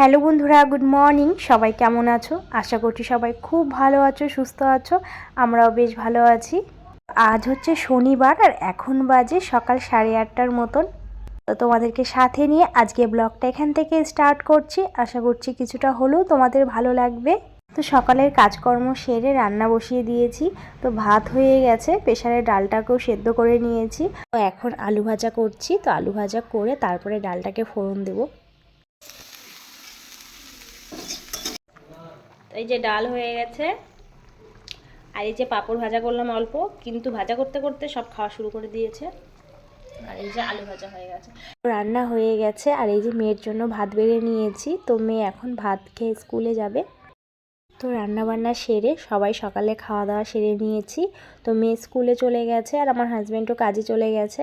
Hello বন্ধুরা, good morning. সবাই কেমন আছো? আশা করছি সবাই খুব ভালো আছো, সুস্থ আছো। আমরাও বেশ ভালো আছি। আজ হচ্ছে শনিবার আর এখন বাজে সকাল সাড়ে আটটার মতন। তো তোমাদেরকে সাথে নিয়ে আজকে ব্লগটা এখান থেকে স্টার্ট করছি। আশা করছি কিছুটা হলেও তোমাদের ভালো লাগবে। তো সকালের কাজকর্ম সেরে রান্না বসিয়ে দিয়েছি। তো ভাত হয়ে গেছে প্রেশারে ডালটাকেও সেদ্ধ করে নিয়েছি। তো এখন আলু ভাজা করছি। তো আলু ভাজা করে তারপরে ডালটাকে ফোড়ন দেবো। এই যে ডাল হয়ে গেছে। আর এই যে পাঁপড় ভাজা করলাম অল্প, কিন্তু ভাজা করতে করতে সব খাওয়া শুরু করে দিয়েছে। আর এই যে আলু ভাজা হয়ে গেছে। রান্না হয়ে গেছে, আর এই যে মেয়ের জন্য ভাত বেড়ে নিয়েছি। তো মেয়ে এখন ভাত খেয়ে স্কুলে যাবে। তো রান্না বান্না সেরে সবাই সকালে খাওয়া দাওয়া সেরে নিয়েছি। তো মেয়ে স্কুলে চলে গেছে, আর আমার হাজব্যান্ডও কাজে চলে গেছে।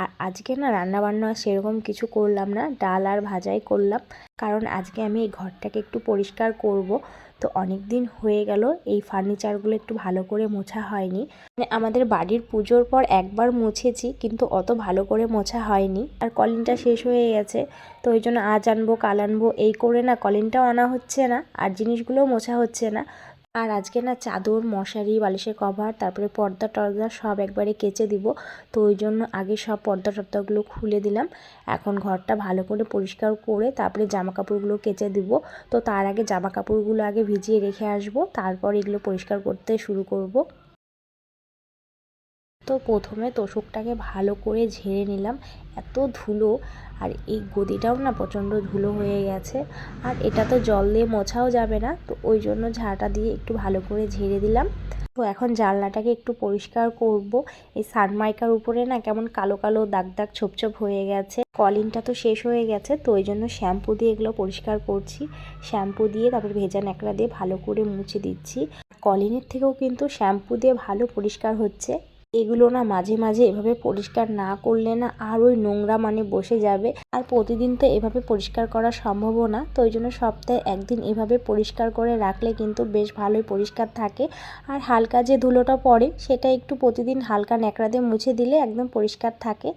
আর আজকে না রান্না বান্না সেরকম কিছু করলাম না, ডাল আর ভাজাই করলাম। কারণ আজকে আমি এই ঘরটাকে একটু পরিষ্কার করব। তো অনেক দিন হয়ে গেল, এই ফার্নিচারগুলো একটু ভালো করে মোছা হয়নি। মানে আমাদের বাড়ির পুজোর পর একবার মুছেছি, কিন্তু অত ভালো করে মোছা হয়নি। আর কলিনটা শেষ হয়ে গেছে, তো ওই জন্য আজ আনব, কাল আনব, এই করে না, কলিনটাও আনা হচ্ছে না, আর জিনিসগুলোও মোছা হচ্ছে না। আর আজকে না চাদর, মশারি, বালিশের কভার, তারপরে পর্দা টর্দা সব একবারে কেচে দিব। তো ওই জন্য আগে সব পর্দা টর্দাগুলো খুলে দিলাম। এখন ঘরটা ভালো করে পরিষ্কার করে তারপরে জামা কাপড়গুলো কেচে দিব। তো তার আগে জামা কাপড়গুলো আগে ভিজিয়ে রেখে আসব। তারপর এগুলো পরিষ্কার করতে শুরু করব। তো প্রথমে তোষকটাকে ভালো করে ঝেড়ে নিলাম। এত ধুলো, আর এই গদিটাও না প্রচণ্ড ধুলো হয়ে গেছে। আর এটা তো জল দিয়ে মোছাও যাবে না, তো ওই জন্য ঝাঁটা দিয়ে একটু ভালো করে ঝেড়ে দিলাম। তো এখন জানলাটাকে একটু পরিষ্কার করব। এই সানমাইকার উপরে না কেমন কালো কালো দাগ দাগ ছোপ ছোপ হয়ে গেছে। কলিনটা তো শেষ হয়ে গেছে, তো ওই জন্য শ্যাম্পু দিয়ে এগুলো পরিষ্কার করছি। শ্যাম্পু দিয়ে তারপর ভেজা ন্যাকড়া দিয়ে ভালো করে মুছে দিচ্ছি। কলিনের থেকেও কিন্তু শ্যাম্পু দিয়ে ভালো পরিষ্কার হচ্ছে। এগুলো না মাঝে মাঝে এভাবে পরিষ্কার না করলে না আর ওই নোংরা মানে বসে যাবে। আর প্রতিদিন তো এভাবে পরিষ্কার করা সম্ভবও না। তো ওই জন্য সপ্তাহে একদিন এভাবে পরিষ্কার করে রাখলে কিন্তু বেশ ভালোই পরিষ্কার থাকে। আর হালকা যে ধুলোটা পড়ে, সেটা একটু প্রতিদিন হালকা ন্যাকড়া দিয়ে মুছে দিলে একদম পরিষ্কার থাকে।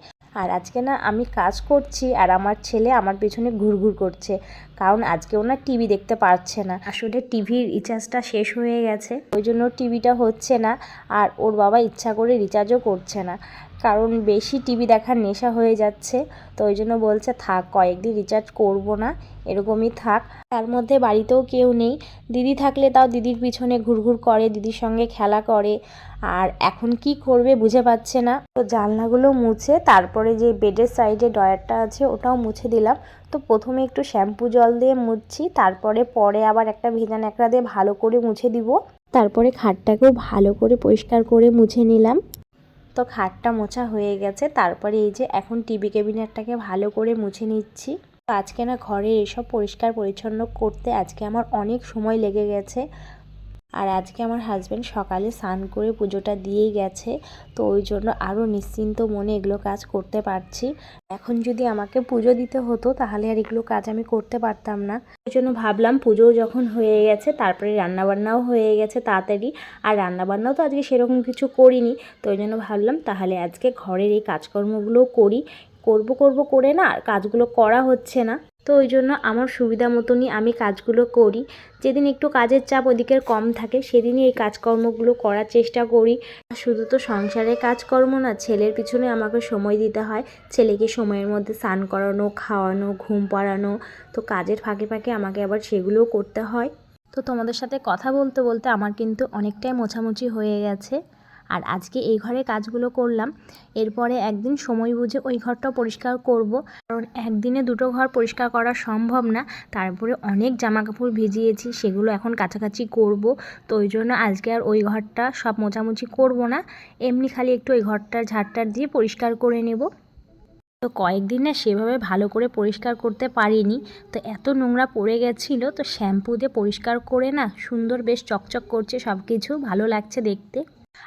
আর আজকে না আমি কাজ করছি আর আমার ছেলে আমার পেছনে ঘুরঘুর করছে। কারণ আজকে ওনার টিভি দেখতে পারছে না। আসলে টিভির রিচার্জটা শেষ হয়ে গেছে। ওই জন্য টিভিটা হচ্ছে না আর ওর বাবা ইচ্ছা করে রিচার্জও করছে না। কারণ বেশি টিভি দেখার নেশা হয়ে যাচ্ছে। তো ওই জন্য বলছে, থাক, কয়েকদিন রিচার্জ করব না। এরকমই থাক। তার মধ্যে বাড়িতেও কেউ নেই। দিদি থাকলে তাও দিদির পিছনে ঘুরঘুর করে, দিদির সঙ্গে খেলা করে। আর এখন কি করবে বুঝে পাচ্ছে না। তো জানলাগুলো মুছে, তারপরে যে বেডের সাইডে ডয়ারটা আছে ওটাও মুছে দিলাম। তো প্রথমে একটু শ্যাম্পু জল দিয়ে মুছছি তারপরে পরে আবার একটা ভেজা ন্যাকড়া দিয়ে ভালো করে মুছে দিব। তারপরে খাটটাকেও ভালো করে পরিষ্কার করে মুছে নিলাম। তো খাটটা মোছা হয়ে গেছে। তারপরে এই যে এখন টিভি ক্যাবিনেটটাকে ভালো করে মুছে নিচ্ছি। আজকে না ঘরে এসব পরিষ্কার পরিচ্ছন্ন করতে আজকে আমার অনেক সময় লেগে গেছে। আর আজকে আমার হাজব্যান্ড সকালে স্নান করে পুজোটা দিয়েই গেছে। তো ওই জন্য আরও নিশ্চিন্ত মনে এগুলো কাজ করতে পারছি। এখন যদি আমাকে পুজো দিতে হতো, তাহলে আর এগুলো কাজ আমি করতে পারতাম না। ওই জন্য ভাবলাম পুজোও যখন হয়ে গেছে, তারপরে রান্নাবান্নাও হয়ে গেছে তাড়াতাড়ি। আর রান্নাবান্নাও তো আজকে সেরকম কিছু করিনি। তো ওই জন্য ভাবলাম, তাহলে আজকে ঘরের এই কাজকর্মগুলোও করি। করব করব করে না আর কাজগুলো করা হচ্ছে না। তো ওই জন্য আমার সুবিধা মতনই আমি কাজগুলো করি। যেদিন একটু কাজের চাপ ওদিকের কম থাকে, সেদিনই এই কাজকর্মগুলো করার চেষ্টা করি। শুধু তো সংসারের কাজকর্ম না, ছেলের পিছনে আমাকে সময় দিতে হয়। ছেলেকে সময়ের মধ্যে স্নান করানো, খাওয়ানো, ঘুম পাড়ানো, তো কাজের ফাঁকে ফাঁকে আমাকে আবার সেগুলোও করতে হয়। তো তোমাদের সাথে কথা বলতে বলতে আমার কিন্তু অনেকটাই মোছামুছি হয়ে গেছে। আর আজকে এই ঘরে কাজগুলো করলাম। এরপরে একদিন সময় বুঝে ওই ঘরটাও পরিষ্কার করব। কারণ একদিনে দুটো ঘর পরিষ্কার করা সম্ভব না। তারপরে অনেক জামা কাপড় ভিজিয়েছি, সেগুলো এখন কাছাকাছি করব। তো ওই জন্য আজকে আর ওই ঘরটা সব মোছামুছি করব না। এমনি খালি একটু ওই ঘরটার ঝাড়টার দিয়ে পরিষ্কার করে নেব। তো কয়েকদিন না সেভাবে ভালো করে পরিষ্কার করতে পারিনি। তো এত নোংরা পড়ে গেছিল, তো শ্যাম্পু দিয়ে পরিষ্কার করে না সুন্দর বেশ চকচক করছে সব কিছু ভালো লাগছে দেখতে।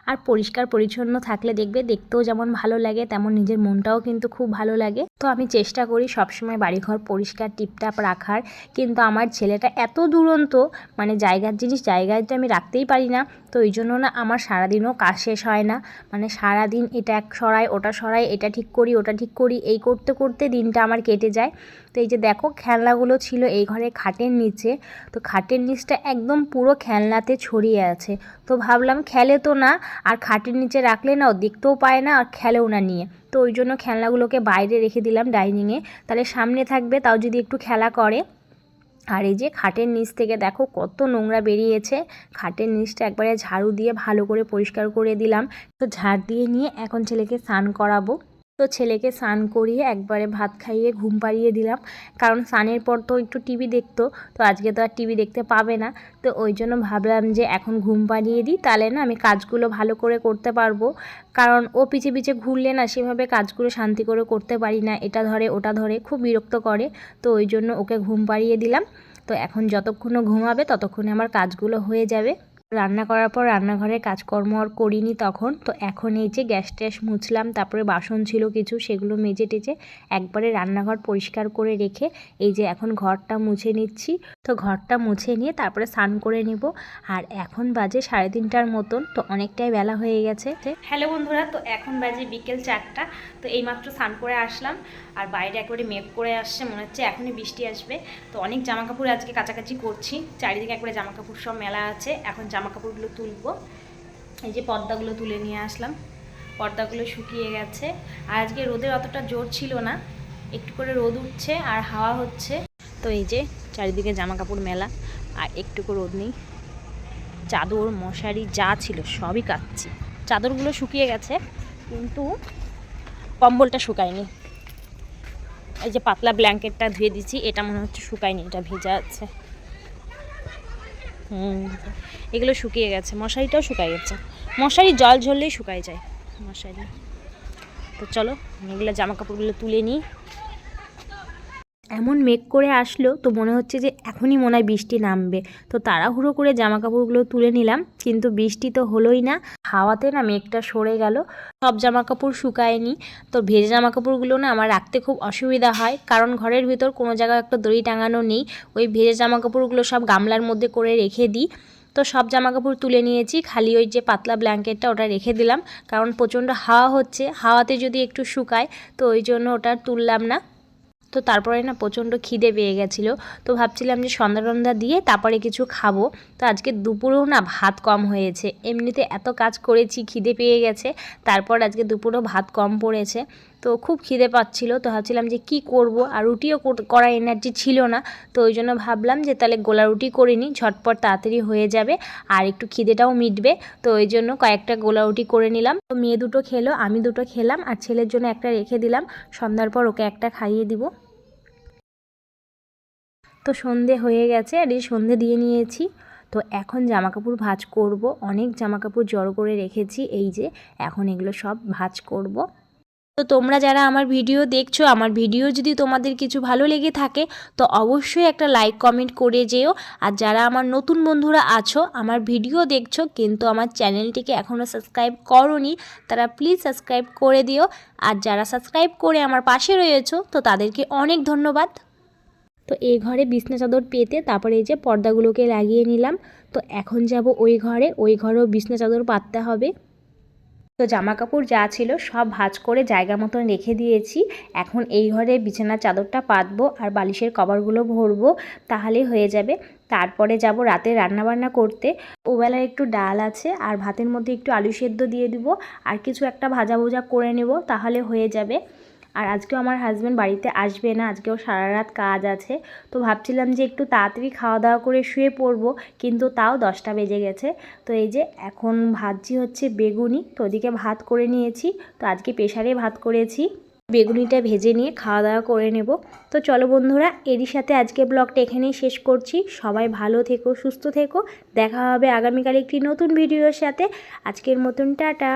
আর পরিষ্কার পরিচ্ছন্ন থাকলে দেখবে দেখতেও যেমন ভালো লাগে, তেমন নিজের মনটাও কিন্তু খুব ভালো লাগে। তো আমি চেষ্টা করি সবসময় বাড়িঘর পরিষ্কার, টিপটাপ রাখার। কিন্তু আমার ছেলেটা এত দুরন্ত মানে জায়গার জিনিস জায়গায় তো আমি রাখতেই পারি না। তো ওই জন্য না আমার সারাদিনও কাজ শেষ হয় না। মানে সারাদিন এটা এক সরাই, ওটা সরাই, এটা ঠিক করি, ওটা ঠিক করি, এই করতে করতে দিনটা আমার কেটে যায়। তো এই যে দেখো, খেলনাগুলো ছিল এই ঘরে খাটের নিচে। তো খাটের নিচটা একদম পুরো খেলনাতে ছড়িয়ে আছে। তো ভাবলাম খেলে তো না, আর খাটের নিচে রাখলে না ও দেখতেও পায় না আর খেলেও না নিয়ে। তো ওই জন্য খেলনাগুলোকে বাইরে রেখে দিলাম ডাইনিংয়ে। তাহলে সামনে থাকবে, তাও যদি একটু খেলা করে। আর এই যে খাটের নিচ থেকে দেখো কত নোংরা বেরিয়েছে। খাটের নিচটা একবারে ঝাড়ু দিয়ে ভালো করে পরিষ্কার করে দিলাম। তো ঝাড় দিয়ে নিয়ে এখন ছেলেকে স্নান করাবো। তো ছেলেকে স্নান করিয়ে একবারে ভাত খাইয়ে ঘুম পাড়িয়ে দিলাম। কারণ স্নানের পর তো একটু টিভি দেখতো, তো আজকে তো আর টিভি দেখতে পাবে না। তো ওই জন্য ভাবলাম যে এখন ঘুম পাড়িয়ে দিই, তাহলে না আমি কাজগুলো ভালো করে করতে পারব। কারণ ও পিছে পিছে ঘুরলে না সেভাবে কাজগুলো শান্তি করে করতে পারি না, এটা ধরে ওটা ধরে, খুব বিরক্ত করে। তো ওই জন্য ওকে ঘুম পাড়িয়ে দিলাম। তো এখন যতক্ষণ ঘুমাবে ততক্ষণে আমার কাজগুলো হয়ে যাবে। রান্না করার পর রান্নাঘরে কাজকর্ম আর করিনি তখন, তো এখন এই যে গ্যাস ট্যাস মুছলাম, তারপরে বাসন ছিল কিছু, সেগুলো মেজে টেজে একবারে রান্নাঘর পরিষ্কার করে রেখে এই যে এখন ঘরটা মুছে নিচ্ছি। তো ঘরটা মুছে নিয়ে তারপরে স্নান করে নেব। আর এখন বাজে সাড়ে তিনটার মতন, তো অনেকটাই বেলা হয়ে গেছে। হ্যালো বন্ধুরা, তো এখন বাজে বিকেল চারটা, তো এইমাত্র স্নান করে আসলাম। আর বাইরে একবারে মেঘ করে আসছে, মনে হচ্ছে এখনই বৃষ্টি আসবে। তো অনেক জামা কাপড় আজকে কাছাকাছি করছি, চারিদিকে একবারে জামা কাপড় সব মেলা আছে, এখন কাপড়গুলো তুলবো। এই যে পর্দাগুলো তুলে নিয়ে আসলাম। পর্দাগুলো শুকিয়ে গেছে। আর আজকে রোদের অতটা জোর ছিল না। একটু করে রোদ উঠছে আর হাওয়া হচ্ছে। তো এই যে চারিদিকে জামা কাপড় মেলা আর একটুকু রোদ নেই। চাদর, মশারি যা ছিল সবই কাচ্ছি। চাদরগুলো শুকিয়ে গেছে, কিন্তু কম্বলটা শুকায়নি। এই যে পাতলা ব্ল্যাঙ্কেটটা ধুয়ে দিচ্ছি এটা মনে হচ্ছে শুকায়নি, এটা ভেজা আছে। হুম। এগুলো শুকিয়ে গেছে। মশারিটাও শুকাই গেছে। মশারি জল ঝরলেই শুকাই যায়। মশারি। তো চলো এগুলো জামা কাপড়গুলো তুলে নিই। এমন মেঘ করে আসলো তো মনে হচ্ছে যে এখনই মনে হয় বৃষ্টি নামবে। তো তাড়াহুড়ো করে জামা কাপড়গুলো তুলে নিলাম, কিন্তু বৃষ্টি তো হলোই না। হাওয়াতে না মেঘটা সরে গেল, সব জামা কাপড় শুকায়নি। তো ভেজা জামা কাপড়গুলো না আমার রাখতে খুব অসুবিধা হয়, কারণ ঘরের ভিতর কোনো জায়গায় একটা দড়ি টাঙানো নেই। ওই ভেজা জামা কাপড়গুলো সব গামলার মধ্যে করে রেখে দিই। তো সব জামা কাপড় তুলে নিয়েছি, খালি ওই যে পাতলা ব্ল্যাঙ্কেটটা ওটা রেখে দিলাম, কারণ প্রচণ্ড হাওয়া হচ্ছে। হাওয়াতে যদি একটু শুকায়, তো ওই জন্য ওটা তুললাম না। তো তারপরে না প্রচণ্ড খিদে পেয়ে গেছিল। তো ভাবছিলাম যে সন্ধ্যা টন্ধা দিয়ে তারপরে কিছু খাব। তো আজকে দুপুরেও না ভাত কম হয়েছে। এমনিতে এত কাজ করেছি, খিদে পেয়ে গেছে। তারপর আজকে দুপুরেও ভাত কম পড়েছে। তো খুব খিদে পাচ্ছিলো, তো ভাবছিলাম যে কি করব? আর রুটিও করা এনার্জি ছিল না, তো ওই জন্য ভাবলাম যে তাহলে গোলা রুটি করে নিই, ঝটপট তাড়াতাড়ি হয়ে যাবে, আর একটু খিদেটাও মিটবে, তো ওই জন্য কয়েকটা গোলা রুটি করে নিলাম। তো মেয়ে দুটো খেলো, আমি দুটো খেলাম, আর ছেলের জন্য একটা রেখে দিলাম, সন্ধ্যার পর ওকে একটা খাইয়ে দিব। তো সন্ধে হয়ে গেছে, আর এই সন্ধে দিয়ে নিয়েছি। তো এখন জামা কাপড় ভাজ করব, অনেক জামা কাপড় জড়ো করে রেখেছি, এই যে এখন এগুলো সব ভাজ করব। তো তোমরা যারা আমার ভিডিও দেখছ, আমার ভিডিও যদি তোমাদের কিছু ভালো লেগে থাকে, তো অবশ্যই একটা লাইক কমেন্ট করে যেও। আর যারা আমার নতুন বন্ধুরা আছো, আমার ভিডিও দেখছ, কিন্তু আমার চ্যানেলটিকে এখনও সাবস্ক্রাইব করনি, তারা প্লিজ সাবস্ক্রাইব করে দিও। আর যারা সাবস্ক্রাইব করে আমার পাশে রয়েছো, তো তাদেরকে অনেক ধন্যবাদ। তো এই ঘরে বিছনা চাদর পেতে তারপরে এই যে পর্দাগুলোকে লাগিয়ে নিলাম। তো এখন যাব ওই ঘরে, ওই ঘরেও বিছনা চাদর পাততে হবে। তো জামা কাপড় যা ছিল সব ভাজ করে জায়গা মতন রেখে দিয়েছি। এখন এই ঘরে বিছানার চাদরটা পাতবো আর বালিশের কভারগুলো ভরবো তাহলেই হয়ে যাবে। তারপরে যাব রাতে রান্নাবান্না করতে। ওবেলায় একটু ডাল আছে আর ভাতের মধ্যে একটু আলু সেদ্ধ দিয়ে দিব। আর কিছু একটা ভাজা ভোজা করে নেব, তাহলে হয়ে যাবে। আর আজকেও আমার হাজব্যান্ড বাড়িতে আসবে না, আজকেও সারা রাত কাজ আছে। তো ভাবছিলাম যে একটু তাড়াতাড়ি খাওয়া দাওয়া করে শুয়ে পড়ব, কিন্তু তাও দশটা বেজে গেছে। তো এই যে এখন ভাজি হচ্ছে বেগুনি, তো ওদিকে ভাত করে নিয়েছি। তো আজকে প্রেশারে ভাত করেছি। বেগুনিটা ভেজে নিয়ে খাওয়া দাওয়া করে নেব। তো চলো বন্ধুরা, এরই সাথে আজকে ব্লগটা এখানেই শেষ করছি। সবাই ভালো থেকো, সুস্থ থেকো। দেখা হবে আগামীকাল একটি নতুন ভিডিওর সাথে। আজকের মতন টাটা।